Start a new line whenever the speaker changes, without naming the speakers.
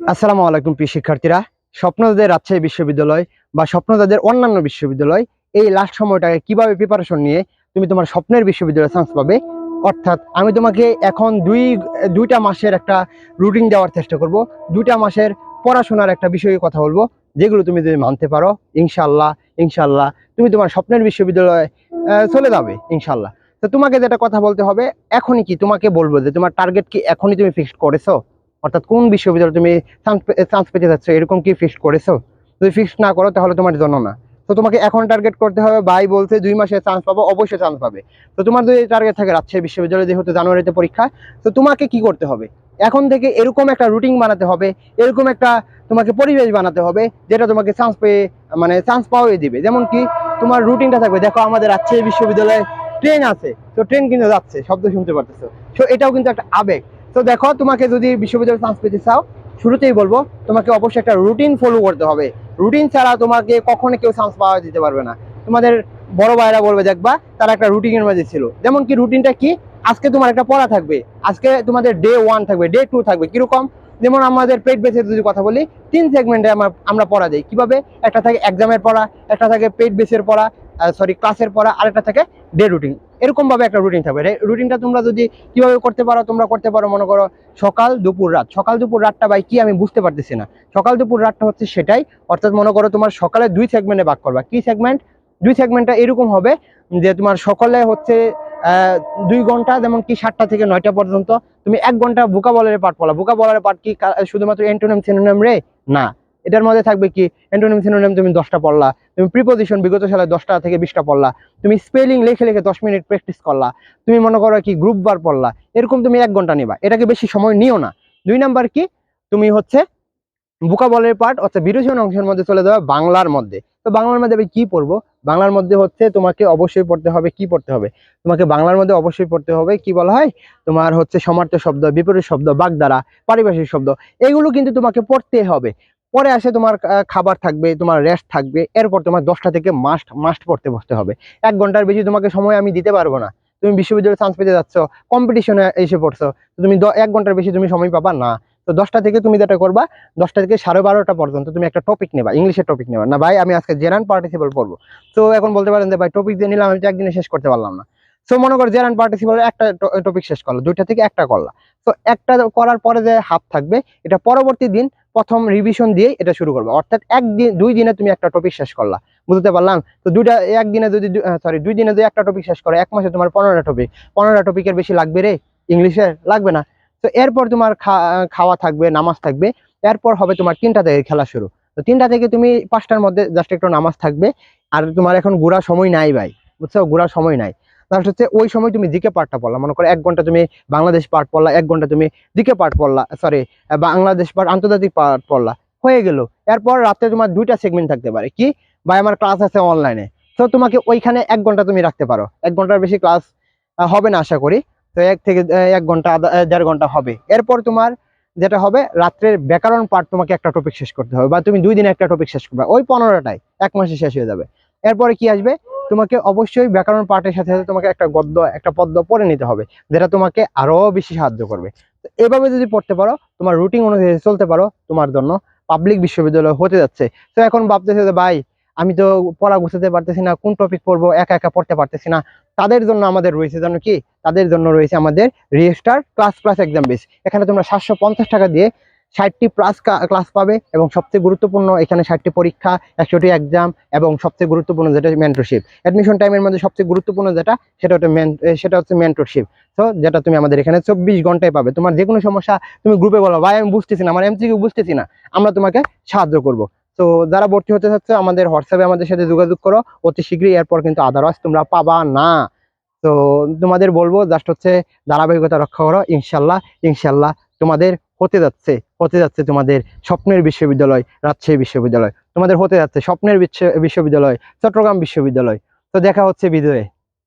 আসসালামু আলাইকুম প্রিয় শিক্ষার্থীরা। স্বপ্নদাদের রাজশাহী বিশ্ববিদ্যালয় বা স্বপ্নদাদের অন্যান্য বিশ্ববিদ্যালয়, এই লাস্ট সময়টাকে কীভাবে প্রিপারেশন নিয়ে তুমি তোমার স্বপ্নের বিশ্ববিদ্যালয়ে চান্স পাবে? অর্থাৎ আমি তোমাকে এখন দুই, দুইটা মাসের একটা রুটিন দেওয়ার চেষ্টা করব। দুইটা মাসের পড়াশোনার একটা বিষয়ে কথা বলব, যেগুলো তুমি যদি মানতে পারো ইনশাল্লাহ ইনশাল্লাহ তুমি তোমার স্বপ্নের বিশ্ববিদ্যালয়ে চলে যাবে ইনশাল্লাহ তো তোমাকে যেটা কথা বলতে হবে, এখনই কি তোমাকে বলব যে তোমার টার্গেট কি এখনই তুমি ফিক্সড করেছ? অর্থাৎ কোন বিশ্ববিদ্যালয়ে তুমি চান্স পেতে যাচ্ছ, এরকম কি ফিক্সড করেছ? যদি ফিক্সড না করো, তাহলে তোমার জন্য না। তো তোমাকে এখন টার্গেট করতে হবে, ভাই বলছে দুই মাসে চান্স পাবো, অবশ্যই চান্স পাবে। তো তোমার যদি টার্গেট থাকে রাজশাহী বিশ্ববিদ্যালয়ে, যেহেতু জানুয়ারিতে পরীক্ষা, তো তোমাকে কি করতে হবে? এখন থেকে এরকম একটা রুটিন বানাতে হবে, এরকম একটা তোমাকে পরিবেশ বানাতে হবে, যেটা তোমাকে চান্স পেয়ে মানে চান্স পাওয়াই দিবে। যেমন কি, তোমার রুটিনটা থাকবে, দেখো আমাদের রাজশাহী বিশ্ববিদ্যালয়ে ট্রেন আছে, তো ট্রেন কিন্তু যাচ্ছে, শব্দ শুনতে পারতেছো। তো এটাও কিন্তু একটা আবেগ। তো দেখো, তোমাকে যদি বিশ্ববিদ্যালয়ে চান্স পেতে চাও, শুরুতেই বলব, তোমাকে অবশ্যই একটা রুটিন ফলো করতে হবে। রুটিন ছাড়া তোমাকে কখনো কেউ চান্স পাওয়া দিতে পারবে না। তোমাদের বড় ভাইরা বলবে, দেখবা, তারা একটা রুটিনের মাঝে ছিল। যেমন কি রুটিনটা কি? আজকে তোমার একটা পড়া থাকবে। আজকে তোমাদের ডে ওয়ান থাকবে ডে টু থাকবে। কীরকম? যেমন আমাদের পেট বেসে যদি কথা বলি, তিন সেগমেন্টে আমরা আমরা পড়া দিই। কীভাবে? একটা থাকে এক্সামের পড়া, একটা থাকে পেট বেসের পড়া সরি ক্লাসের পড়া, আরেকটা থাকে ডে রুটিন এরকম ভাবে একটা রুটিন থাকবে। রুটিনটা তোমরা যদি কীভাবে করতে পারো, তোমরা করতে পারো, মনে করো সকাল, দুপুর, রাত। সকাল, দুপুর, রাতটা ভাই কি আমি বুঝতে পারতেছি না। সকাল, দুপুর, রাতটা হচ্ছে সেটাই। অর্থাৎ মনে করো তোমার সকালে দুই সেগমেন্টে ভাগ করবা। কি সেগমেন্ট দুই সেগমেন্টটা এরকম হবে যে তোমার সকালে হচ্ছে দুই ঘণ্টা, যেমন কি সাতটা থেকে নয়টা পর্যন্ত। তুমি এক ঘণ্টা বুকা বলের পাঠ পড়লা বুকা বলের পাঠ কি শুধুমাত্র এন্টোনিম সিনোনিম রে? না। এটার মধ্যে থাকবে কি? এন্টোনিম সিনোনিম তুমি দশটা পড়লা। তুমি প্রিপোজিশন বিগত সালে দশটা থেকে বিশটা পড়লা। তুমি স্পেলিং লেখে লিখে দশ মিনিট প্র্যাকটিস করলা। তুমি মনে করো কি গ্রুপ বার পড়লা। এরকম তুমি এক ঘণ্টা নিবা। এটাকে বেশি সময় নিও না। দুই নাম্বার কি? তুমি হচ্ছে বুকা বলের পার্ট অর্থাৎ বিরোচন অংশের মধ্যে চলে যাবে বাংলার মধ্যে। তো বাংলার মধ্যে আমি কি পড়ব? বাংলার মধ্যে হচ্ছে তোমাকে অবশ্যই পড়তে হবে, কি পড়তে হবে? তোমাকে বাংলার মধ্যে অবশ্যই পড়তে হবে, কি বলা হয়? তোমার হচ্ছে সমার্থ শব্দ, বিপরীত শব্দ বাগদারা পারিভাষিক শব্দ। এগুলো কিন্তু তোমাকে পড়তে হবে। পরে আসে তোমার খাবার থাকবে, তোমার রেস্ট থাকবে, এরপর তোমার দশটা থেকে মাস্ট মাস্ট পড়তে বসতে হবে। এক ঘণ্টার বেশি তোমাকে সময় আমি দিতে পারব না। তুমি বিশ্ববিদ্যালয়ে চান্স পেতে যাচ্ছ কম্পিটিশনে এসে পড়ছো তুমি এক ঘণ্টার বেশি তুমি সময় পাবা না। তো দশটা থেকে তুমি যেটা করবা, দশটা থেকে সাড়ে বারোটা পর্যন্ত তুমি একটা টপিক নেবা, ইংলিশের টপিক নেবা। না ভাই, আমি আজকে জেরান পার্টিসিপল পড়ব। তো এখন বলতে পারেন যে ভাই টপিক দিয়ে নিলাম, আমি তো একদিনে শেষ করতে পারলাম না। তো মনে করো জেরান পার্টিসিপল একটা টপিক শেষ করল, দুইটা থেকে একটা করলা। তো একটা করার পরে যে হাফ থাকবে, এটা পরবর্তী দিন প্রথম রিভিশন দিয়ে এটা শুরু করবে। অর্থাৎ একদিন, দুই দিনে তুমি একটা টপিক শেষ করলা। বুঝতে পারলাম? তো দুইটা, একদিনে যদি সরি দুই দিনে যদি একটা টপিক শেষ করো, এক মাসে তোমার পনেরোটা টপিক পনেরোটা টপিকের বেশি লাগবে রে? ইংলিশে লাগবে না। তো এরপর তোমার খাওয়া থাকবে, নামাজ থাকবে। এরপর হবে তোমার তিনটা থেকে খেলা শুরু। তো তিনটা থেকে তুমি পাঁচটার মধ্যে জাস্ট একটু নামাজ থাকবে। আর তোমার এখন ঘোরার সময় নাই ভাই। বুঝছ? ঘোরার সময় নাই। লাস্ট হচ্ছে ওই সময় তুমি জিকে পার্টটা পড়লা। মনে করো এক ঘণ্টা তুমি বাংলাদেশ পার্ট পড়লা, এক ঘণ্টা তুমি জিকে পার্ট পড়লা সরি বাংলাদেশ পার্ট আন্তর্জাতিক পার্ট পড়লা। হয়ে গেল। এরপর রাতে তোমার দুইটা সেগমেন্ট থাকতে পারে। কি? ভাই, আমার ক্লাস আছে অনলাইনে তো তোমাকে ওইখানে এক ঘণ্টা তুমি রাখতে পারো। এক ঘণ্টার বেশি ক্লাস হবে না আশা করি। তো এক থেকে এক ঘণ্টা দেড় ঘণ্টা হবে। এরপর তোমার যেটা হবে, রাত্রের ব্যাকরণ পার্ট তোমাকে একটা টপিক শেষ করতে হবে বা তুমি দুই দিনে একটা টপিক শেষ করবে। ওই পনেরোটাই এক মাসে শেষ হয়ে যাবে। এরপরে কি আসবে? তোমাকে অবশ্যই ব্যাকরণ পার্টের সাথে সাথে তোমাকে একটা গদ্য, একটা পদ্য পড়ে নিতে হবে, যেটা তোমাকে আরও বেশি সাহায্য করবে। তো এভাবে যদি পড়তে পারো, তোমার রুটিন অনুযায়ী চলতে পারো, তোমার জন্য পাবলিক বিশ্ববিদ্যালয় হতে যাচ্ছে। তো এখন ভাবতেছে যে, ভাই, আমি তো পড়া গুছাতে পারতেছি না, কোন টপিক পড়ব, একা একা পড়তে পারতেছি না। তাদের জন্য আমাদের রয়েছে জানো কি? তাদের জন্য রয়েছে আমাদের register class plus exam base এখানে তোমরা সাতশো পঞ্চাশ টাকা দিয়ে ষাটটি প্লাস ক্লাস পাবে এবং সবচেয়ে গুরুত্বপূর্ণ এখানে ষাটটি পরীক্ষা, একশোটি এক্সাম এবং সবচেয়ে গুরুত্বপূর্ণ যেটা মেন্টরশিপ অ্যাডমিশন টাইমের মধ্যে সবচেয়ে গুরুত্বপূর্ণ যেটা, সেটা হচ্ছে সেটা হচ্ছে মেন্টরশিপ তো যেটা তুমি আমাদের এখানে চব্বিশ ঘন্টায় পাবে। তোমার যে কোনো সমস্যা তুমি গ্রুপে বলো, ভাই, আমি বুঝতেছি না, আমার এমসিকিউ বুঝতেছি না। আমরা তোমাকে সাহায্য করব। তো যারা ভর্তি হতে চাচ্ছে, আমাদের হোয়াটসঅ্যাপে আমাদের সাথে যোগাযোগ করো। অতি শীঘ্রই এরপর কিন্তু আদারওয়াইজ তোমরা পাবা না। তো তোমাদের বলব জাস্ট হচ্ছে ধারাবাহিকতা রক্ষা করো। ইনশাল্লাহ ইনশাল্লাহ তোমাদের হতে যাচ্ছে হতে যাচ্ছে তোমাদের স্বপ্নের বিশ্ববিদ্যালয়, রাজশাহী বিশ্ববিদ্যালয়। তোমাদের হতে যাচ্ছে স্বপ্নের বিশ্ব- বিশ্ববিদ্যালয়, চট্টগ্রাম বিশ্ববিদ্যালয়। তো দেখা হচ্ছে বিজয়ে।